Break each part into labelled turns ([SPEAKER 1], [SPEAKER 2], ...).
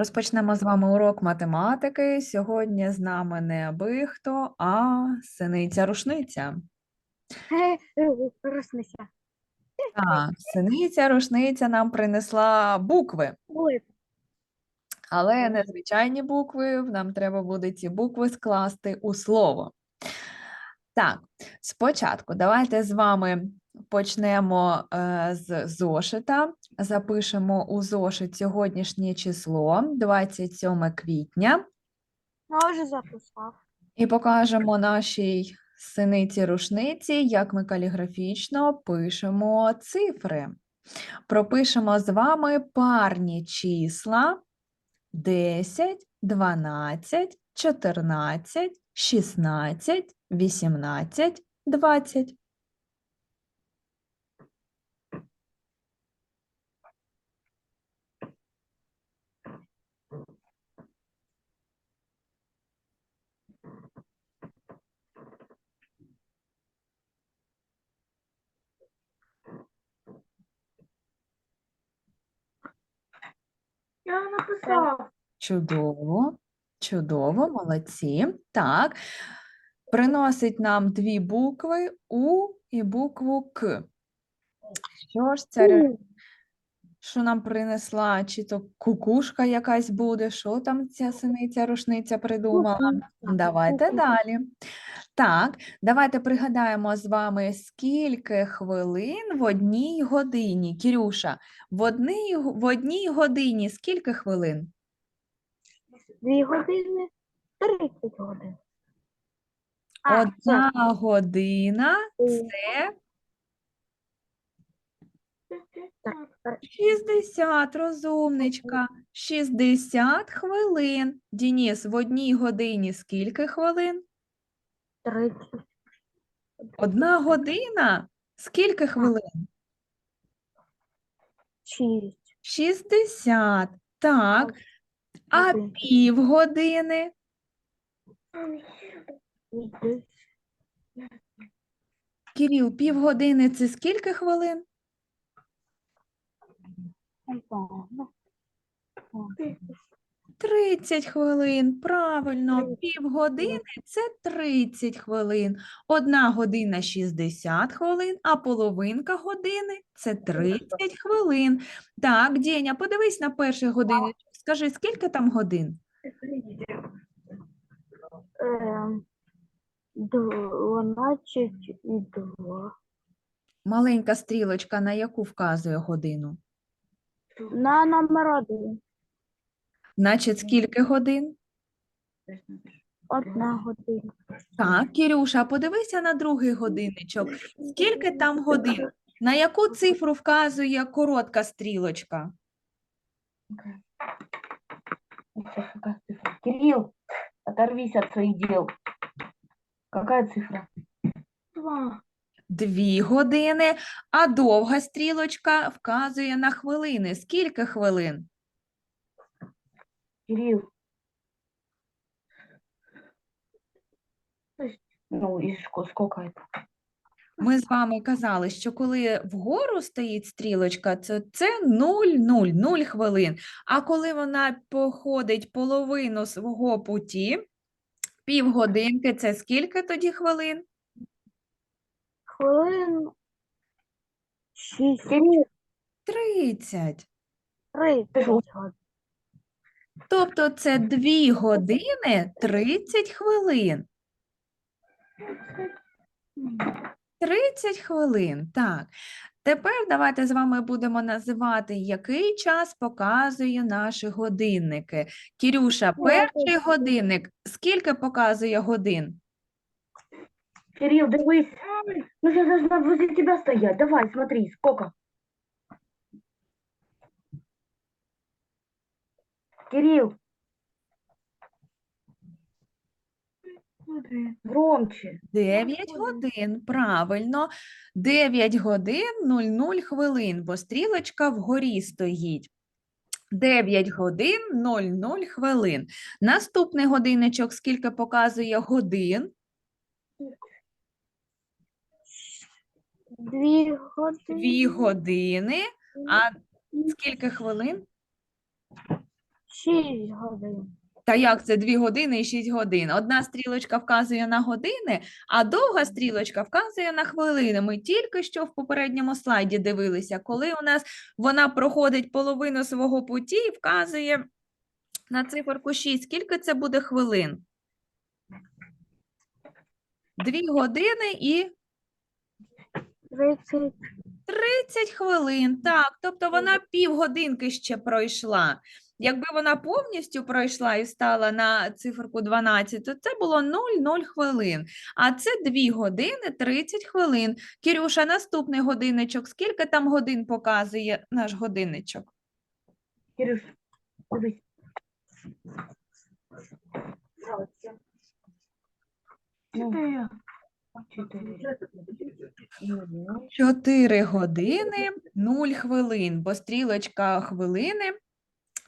[SPEAKER 1] Розпочнемо з вами урок математики. Сьогодні з нами не аби хто, а синиця-рушниця.
[SPEAKER 2] Роснися.
[SPEAKER 1] Так, синиця-рушниця нам принесла букви, але не звичайні букви. Нам треба буде ці букви скласти у слово. Так, спочатку давайте з вами почнемо е, з зошита. Запишемо у зошит сьогоднішнє число, 27 квітня.
[SPEAKER 2] я вже записав.
[SPEAKER 1] І покажемо нашій синиці-рушниці, як ми каліграфічно пишемо цифри. Пропишемо з вами парні числа 10, 12, 14, 16, 18, 20.
[SPEAKER 2] Я написав.
[SPEAKER 1] Чудово, чудово, молодці. Так, приносить нам дві букви У і букву К. Що ж це? ре- Що нам принесла? Чи то кукушка якась буде? Що там ця синиця рушниця придумала? Давайте далі. Так, давайте пригадаємо з вами, скільки хвилин в одній годині. Кірюша, в одній, в одній годині скільки хвилин?
[SPEAKER 2] Дві години, 30 годин.
[SPEAKER 1] Одна година
[SPEAKER 2] це-
[SPEAKER 1] 60, розумничка. 60 хвилин. Дініс, в одній годині скільки хвилин?
[SPEAKER 2] 30.
[SPEAKER 1] Одна година? Скільки хвилин?
[SPEAKER 2] 6.
[SPEAKER 1] 60. Так. А
[SPEAKER 2] Годин.
[SPEAKER 1] півгодини? Кирил, півгодини це скільки хвилин? 30 хвилин, правильно, півгодини це 30 хвилин, одна година 60 хвилин, а половинка години це 30 хвилин. Так, Дєня, подивись на перший годинник, скажи, скільки там годин?
[SPEAKER 2] Ем, 12 і 2.
[SPEAKER 1] Маленька стрілочка, на яку вказує годину?
[SPEAKER 2] На номер один.
[SPEAKER 1] Значить, скільки годин?
[SPEAKER 2] Одна година.
[SPEAKER 1] Так, Кірюша, подивися на другий годинничок. Скільки там годин? На яку цифру вказує коротка стрілочка?
[SPEAKER 3] Кирилл, оторвись от своих дел. Какая цифра?
[SPEAKER 2] Два.
[SPEAKER 1] Дві години, а довга стрілочка вказує на хвилини. Скільки хвилин?
[SPEAKER 3] Кирилл. Ну, и ско- сколько это?
[SPEAKER 1] Ми з вами казали, що коли вгору стоїть стрілочка, то це 0, 0, 0 хвилин. А коли вона походить половину свого путі, півгодинки, це скільки тоді хвилин?
[SPEAKER 2] Хвилин 6.
[SPEAKER 3] Кирилл,
[SPEAKER 1] 30.
[SPEAKER 2] 30 годин.
[SPEAKER 1] Тобто це 2 години 30 хвилин. 30 хвилин, так. Тепер давайте з вами будемо називати, який час показує наші годинники. Кірюша, перший годинник, скільки показує годин?
[SPEAKER 3] Кирилл, дивись. Ну, я должна возле тебя стоять. Давай, смотри, сколько? Кирилл, громче.
[SPEAKER 1] 9 годин, правильно. 9 годин 00 хвилин, бо стрілочка вгорі стоїть. 9 годин 00 хвилин. Наступний годинничок скільки показує годин?
[SPEAKER 2] Дві години.
[SPEAKER 1] 2 години. А скільки хвилин?
[SPEAKER 2] Шість годин.
[SPEAKER 1] Та як це 2 години і 6 годин? Одна стрілочка вказує на години, а довга стрілочка вказує на хвилини. Ми тільки що в попередньому слайді дивилися, коли у нас вона проходить половину свого путі і вказує на циферку 6. Скільки це буде хвилин? 2 години і
[SPEAKER 2] Тридцять.
[SPEAKER 1] 30 хвилин, так, тобто вона півгодинки ще пройшла. Якби вона повністю пройшла і стала на циферку 12, то це було 0,0 хвилин. А це 2 години 30 хвилин. Кірюша, наступний годинничок. Скільки там годин показує наш годинничок?
[SPEAKER 3] Кирюш, дивись.
[SPEAKER 2] Чотири.
[SPEAKER 3] Чотири. Ну,
[SPEAKER 1] 4 години 0 хвилин, бо стрілочка хвилини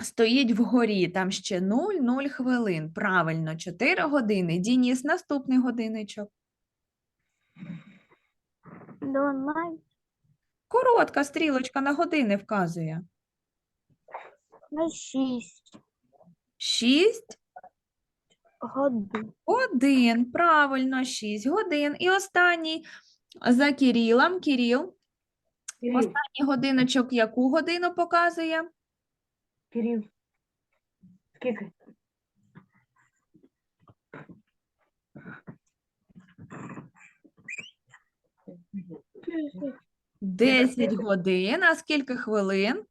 [SPEAKER 1] стоїть вгорі, там ще 0, 0 хвилин. Правильно, 4 години. Дініс, наступний годинничок. Коротка стрілочка на години вказує.
[SPEAKER 2] На шість
[SPEAKER 1] 6
[SPEAKER 2] годин.
[SPEAKER 1] годин. Правильно, 6 годин. І останній за Кірілом. Кіріл,
[SPEAKER 3] Кирил,
[SPEAKER 1] останній годиночок яку годину показує?
[SPEAKER 3] Кирил. Скільки?
[SPEAKER 1] 10 годин. А скільки хвилин?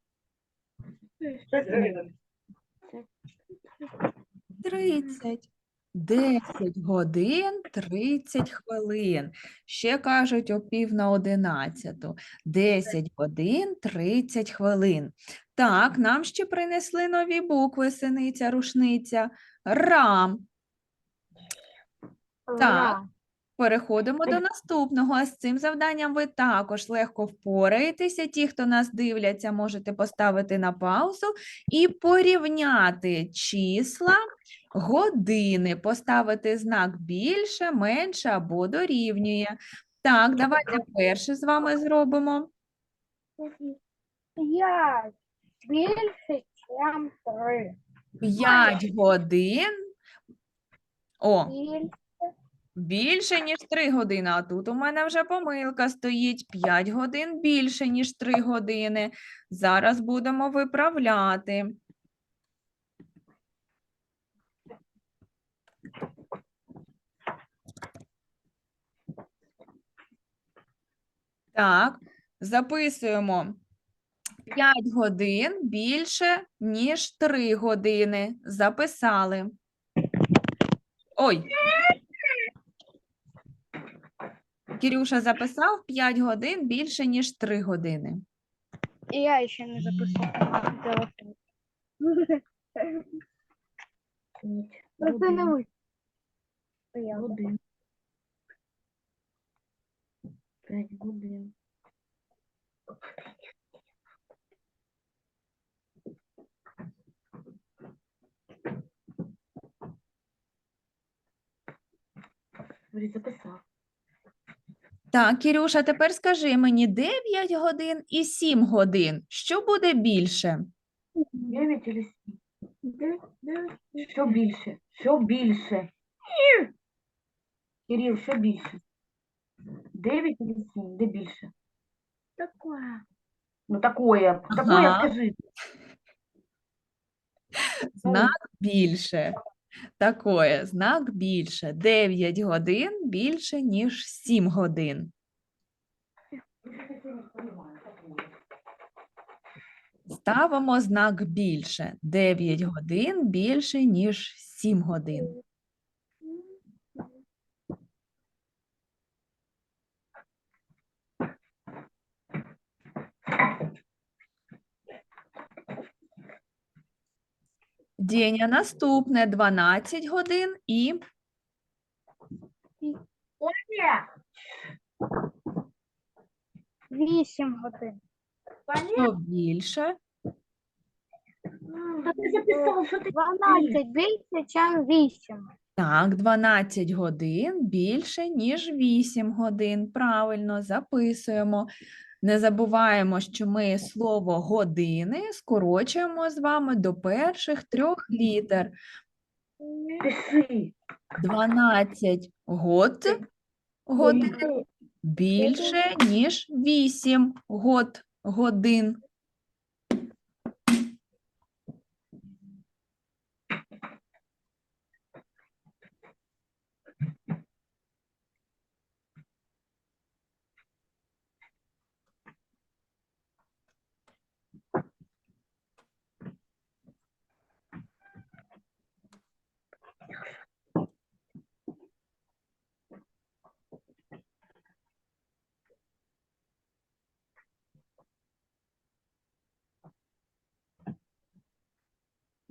[SPEAKER 3] Шість.
[SPEAKER 1] 30. 10 годин 30 хвилин. Ще кажуть о пів на одинадцяту. 10 годин 30 хвилин. Так, нам ще принесли нові букви синиця, рушниця. Рам. Так. Переходимо до наступного. А з цим завданням ви також легко впораєтеся. Ті, хто нас дивляться, можете поставити на паузу і порівняти числа, години, поставити знак більше, менше або дорівнює. Так, давайте перше з вами зробимо.
[SPEAKER 2] П'ять. Більше, ніж три.
[SPEAKER 1] 5 годин. О,
[SPEAKER 2] Більше.
[SPEAKER 1] Більше, ніж 3 години, а тут у мене вже помилка стоїть 5 годин більше, ніж 3 години. Зараз будемо виправляти. Так, записуємо 5 годин більше, ніж 3 години. Записали. Ой. Кирюша записав 5 годин більше, ніж 3 години.
[SPEAKER 2] І я ще не записала. Телефон. Просто не ви. Стояла.
[SPEAKER 3] Годин. П'ять годин. Говори, записав.
[SPEAKER 1] Так, Кирюша, тепер скажи мені 9 годин і 7 годин. Що буде більше?
[SPEAKER 3] Дев'ять или сім? Що більше? Що більше? Кирил, що більше? Дев'ять или сім? Де більше?
[SPEAKER 2] Такое.
[SPEAKER 3] Ну, такое. Такое
[SPEAKER 1] Ага.
[SPEAKER 3] скажи.
[SPEAKER 1] Знак більше. Такое, знак більше. 9 годин більше, ніж 7 годин. Ставимо знак більше. 9 годин більше, ніж 7 годин. Дєня наступне 12 годин і
[SPEAKER 2] Вісім годин.
[SPEAKER 1] що більше?
[SPEAKER 3] Та ти записав, що ти
[SPEAKER 2] Дванадцять більше, ніж вісім.
[SPEAKER 1] Так, 12 годин більше, ніж 8 годин. Правильно, записуємо. Не забуваємо, що ми слово години скорочуємо з вами до перших трьох літер.
[SPEAKER 3] Пиши.
[SPEAKER 1] 12 год годин більше, ніж 8 год годин.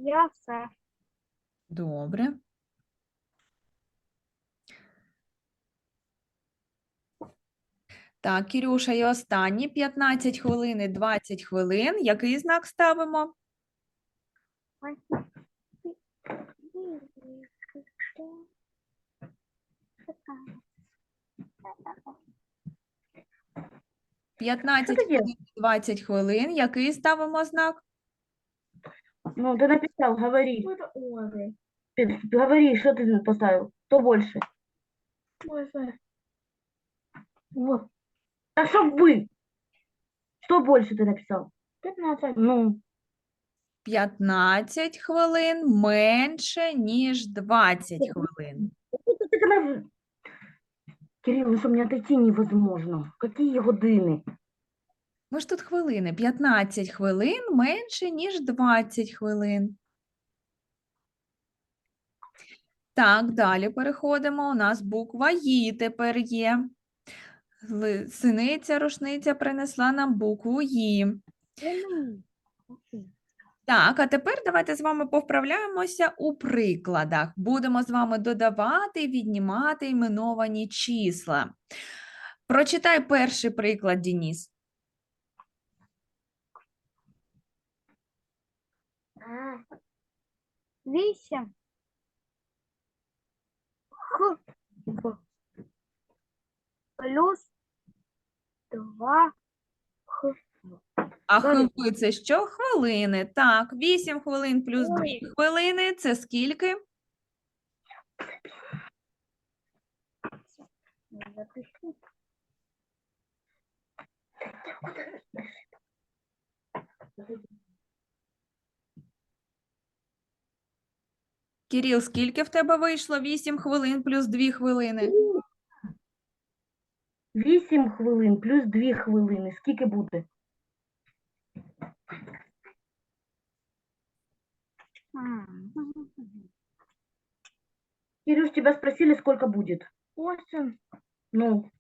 [SPEAKER 2] Я все.
[SPEAKER 1] Добре. Так, Кірюша, і останні 15 хвилин і 20 хвилин. Який знак ставимо? – 15
[SPEAKER 3] таке?
[SPEAKER 1] хвилин і 20 хвилин. Який ставимо знак?
[SPEAKER 3] Ну, ты написал, говори. Ты говори, что ты поставил? Кто больше? Вот. А что вы? Что больше ты написал? 15. Ну,
[SPEAKER 1] 15 хвилин менше, ніж 20 хвилин.
[SPEAKER 3] ты когда... Кирилл, ну что, мне отойти невозможно. Какие годины?
[SPEAKER 1] Ми ж тут хвилини. 15 хвилин менше, ніж 20 хвилин. Так, далі переходимо. У нас буква «Ї» тепер є. Синиця, рушниця принесла нам букву «Ї». Так, а тепер давайте з вами повправляємося у прикладах. Будемо з вами додавати і віднімати іменовані числа. Прочитай перший приклад, Дініс.
[SPEAKER 2] Вісім. Х. Плюс два. Х.
[SPEAKER 1] А
[SPEAKER 2] Далі.
[SPEAKER 1] хвилини це що? Хвилини. Так, 8 хвилин плюс 2 хвилини це скільки?
[SPEAKER 2] Запиши.
[SPEAKER 1] Кирил, скільки в тебе вийшло? 8 хвилин плюс 2 хвилини.
[SPEAKER 3] 8 хвилин плюс 2 хвилини. Скільки буде? Кирюш, тебя спросили, сколько будет?
[SPEAKER 2] Восемь.
[SPEAKER 3] Ну,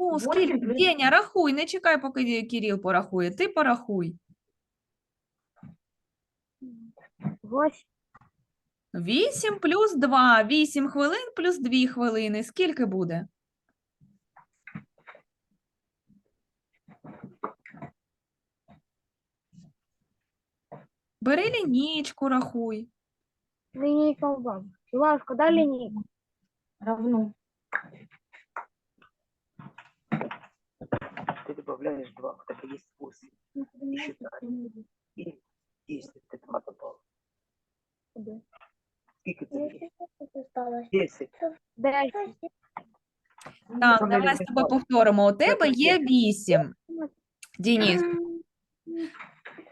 [SPEAKER 1] Ну, скільки?
[SPEAKER 3] плюс-
[SPEAKER 1] Деня, рахуй, не чекай, поки Кирил порахує. Ти порахуй.
[SPEAKER 2] Восемь.
[SPEAKER 1] 8 плюс 2. 8 хвилин плюс 2 хвилини. Скільки буде? Бери лінійку, рахуй.
[SPEAKER 2] Линейка у бабы. Лавка, дай линейку.
[SPEAKER 3] равно.
[SPEAKER 4] ты добавляешь 2, в тебе есть 8. И 10 ты 2 добавил. Сколько тебе есть? 10.
[SPEAKER 2] Десять.
[SPEAKER 1] Так, давай з тобою повторимо. У тебе є 8. Дініс,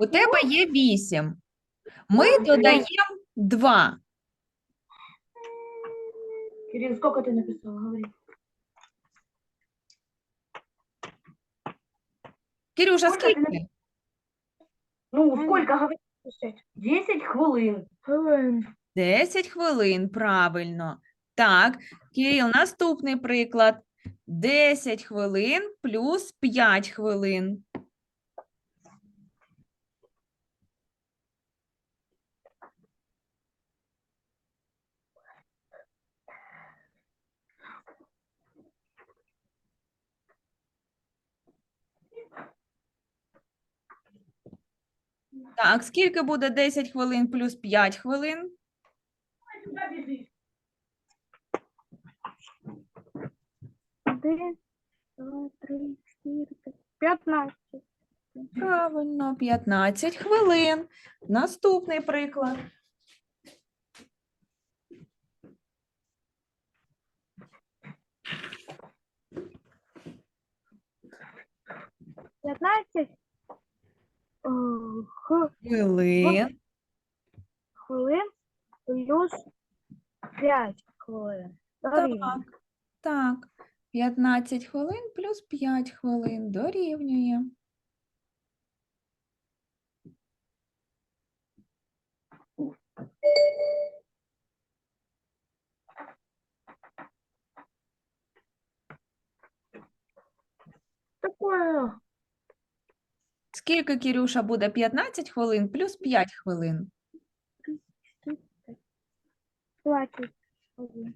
[SPEAKER 1] у тебе є 8. Ми додаємо 2.
[SPEAKER 3] Кирилл, сколько ты написал? Говори.
[SPEAKER 1] Кирюша,
[SPEAKER 3] Скільки
[SPEAKER 1] скільки?
[SPEAKER 3] Ну, сколько говори? 10 хвилин.
[SPEAKER 2] Хвилин.
[SPEAKER 1] 10 хвилин, правильно. Так, Кирил, наступний приклад. 10 хвилин плюс 5 хвилин. Так, скільки буде 10 хвилин плюс 5 хвилин?
[SPEAKER 2] Один, два, три, чотири. П'ятнадцять.
[SPEAKER 1] Правильно, 15 хвилин. Наступний приклад.
[SPEAKER 2] П'ятнадцять. Х-
[SPEAKER 1] Хвилин.
[SPEAKER 2] хвилин плюс п'ять хвилин. Дорівнює.
[SPEAKER 1] Так, так. 15 хвилин плюс 5 хвилин дорівнює.
[SPEAKER 3] Такое.
[SPEAKER 1] Скільки, Кірюша, буде 15 хвилин плюс 5 хвилин?
[SPEAKER 2] Двадцять хвилин.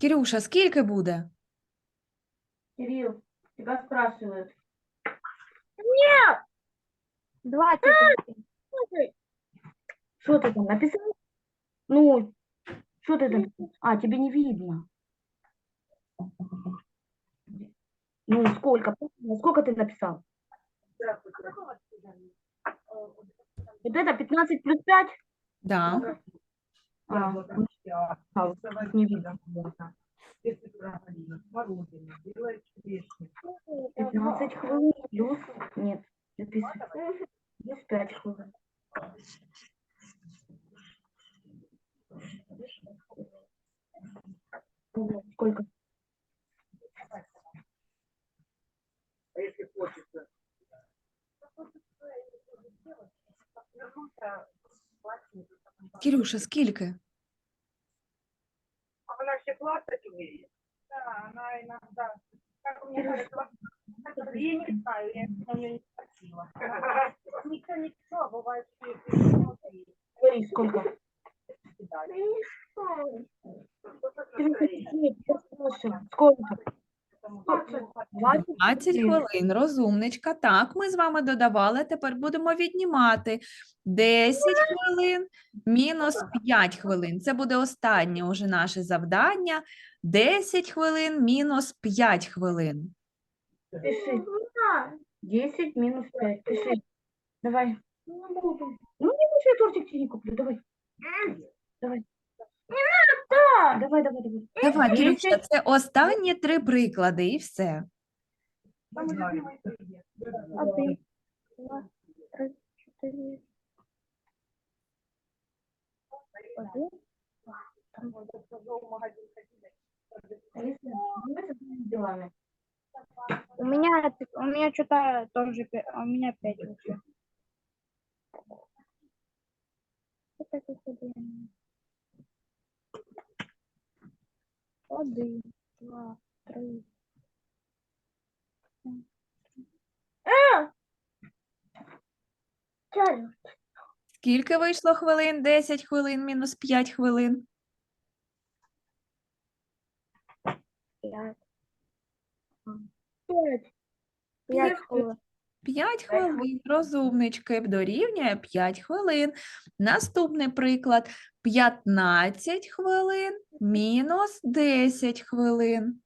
[SPEAKER 1] Кірюша, скільки буде?
[SPEAKER 3] Кирилл, тебя спрашивают.
[SPEAKER 2] Двадцять один.
[SPEAKER 3] Что ты там написал? Ну, что ты там? А, тебе не видно. Ну, сколько? Сколько ты написал? Вот это 15 плюс 5?
[SPEAKER 1] Да.
[SPEAKER 3] А, а, не видно.
[SPEAKER 4] Мороженое, белое черешня.
[SPEAKER 3] 15 хвилин плюс... Нет, записывай. Плюс 5 хвилин. Ого, Сколько?
[SPEAKER 4] А если хочется?
[SPEAKER 1] Кірюша, скільки?
[SPEAKER 4] А Она все классать умеет? Да, она иногда. Как у меня говорят, я не знаю, я у нее не спросила. Никто не писал, бывает, что если смотри,
[SPEAKER 3] Говори, сколько?
[SPEAKER 4] кидали.
[SPEAKER 3] Нет, я спрашиваю, Сколько?
[SPEAKER 4] Потому
[SPEAKER 3] 20?
[SPEAKER 1] 20 хвилин, розумничка. Так, ми з вами додавали, тепер будемо віднімати 10 хвилин мінус 5 хвилин. Це буде останнє уже наше завдання. 10 хвилин мінус 5 хвилин.
[SPEAKER 3] 10 минус 5. Пиши. Давай. Ну, не буду, я тортик тебе не куплю. Давай. Давай. Не надо! Давай, давай, давай.
[SPEAKER 1] Давай,
[SPEAKER 3] Десять.
[SPEAKER 1] Кірюша, це останні три приклади і все.
[SPEAKER 4] там знаю.
[SPEAKER 2] Один, два, три, чотири. Один.
[SPEAKER 3] А если мы с этими делами?
[SPEAKER 2] У меня, т- у меня что-то тоже, пя- у меня пять уже. Это как Один. Два, три.
[SPEAKER 1] Скільки вийшло хвилин? 10 хвилин мінус 5 хвилин.
[SPEAKER 2] Пять. Пять. Пять хвилин.
[SPEAKER 1] 5 хвилин, розумнички, дорівнює 5 хвилин. Наступний приклад 15 хвилин мінус 10 хвилин.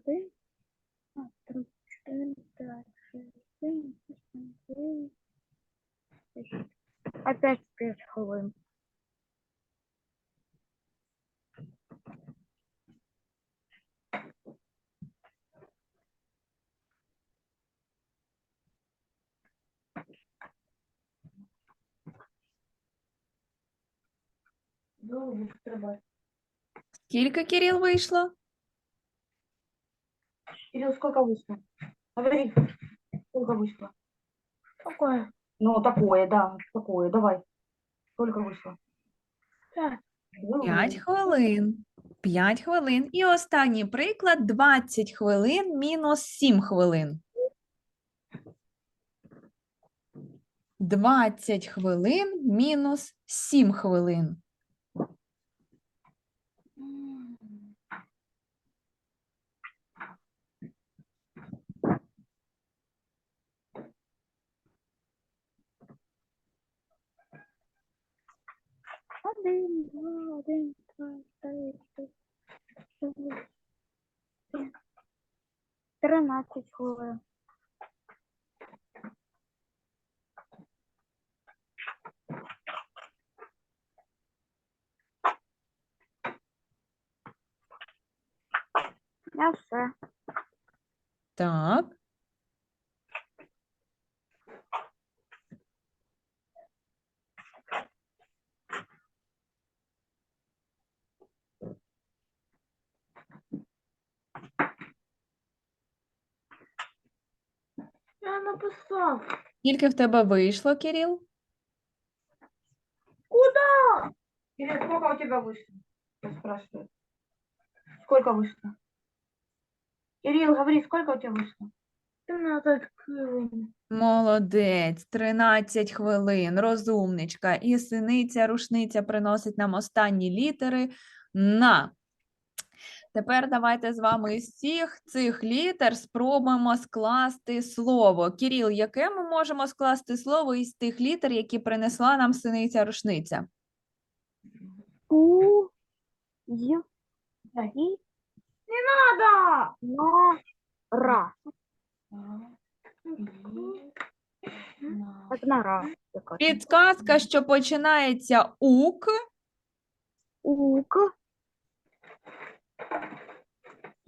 [SPEAKER 2] Один, два, три, чотири, п'ять, шість, сім, вісім, дев'ять, десять. Опять пять хвилин.
[SPEAKER 3] Долго стрибать.
[SPEAKER 1] Скільки, Кирил, вийшло?
[SPEAKER 3] Кирилл, сколько вышло? Говори. Сколько вышло?
[SPEAKER 2] Какое?
[SPEAKER 3] Ну, такое, да, такое. Давай. Сколько вышло?
[SPEAKER 2] Пять.
[SPEAKER 3] Ну,
[SPEAKER 1] 5 хвилин. 5 хвилин. І останній приклад 20 хвилин мінус 7 хвилин. 20 хвилин мінус 7 хвилин.
[SPEAKER 2] Один, два, один, два, три, чотири, Тринадцять хвилин. Я все.
[SPEAKER 1] Так.
[SPEAKER 3] Я написав.
[SPEAKER 1] Скільки в тебе вийшло, Кирил?
[SPEAKER 3] Куда? Кирилл, сколько у тебя вышло? Я спрашиваю. Сколько вышло? Кирилл, говори, сколько у тебя вышло? 13 хвилин.
[SPEAKER 1] Молодець, 13 хвилин, розумничка. І синиця, рушниця приносить нам останні літери на. Тепер давайте з вами із всіх цих літер спробуємо скласти слово. Кіріл, яке ми можемо скласти слово із тих літер, які принесла нам синиця рушниця?
[SPEAKER 2] У, Й. І,
[SPEAKER 3] Надо!
[SPEAKER 2] На, Ра. Так на Ра.
[SPEAKER 1] Підказка, що починається ук.
[SPEAKER 2] Ук.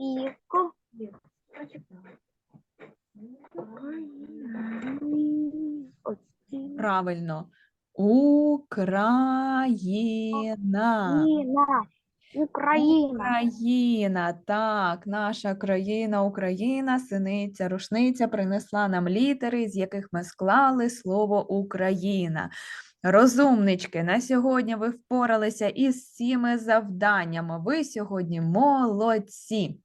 [SPEAKER 2] Ік. Оці.
[SPEAKER 1] Правильно. Україна.
[SPEAKER 2] Україна. Україна.
[SPEAKER 1] Україна, так, наша країна, Україна, синиця, рушниця принесла нам літери, з яких ми склали слово Україна. Розумнички, на сьогодні ви впоралися із всіми завданнями. Ви сьогодні молодці.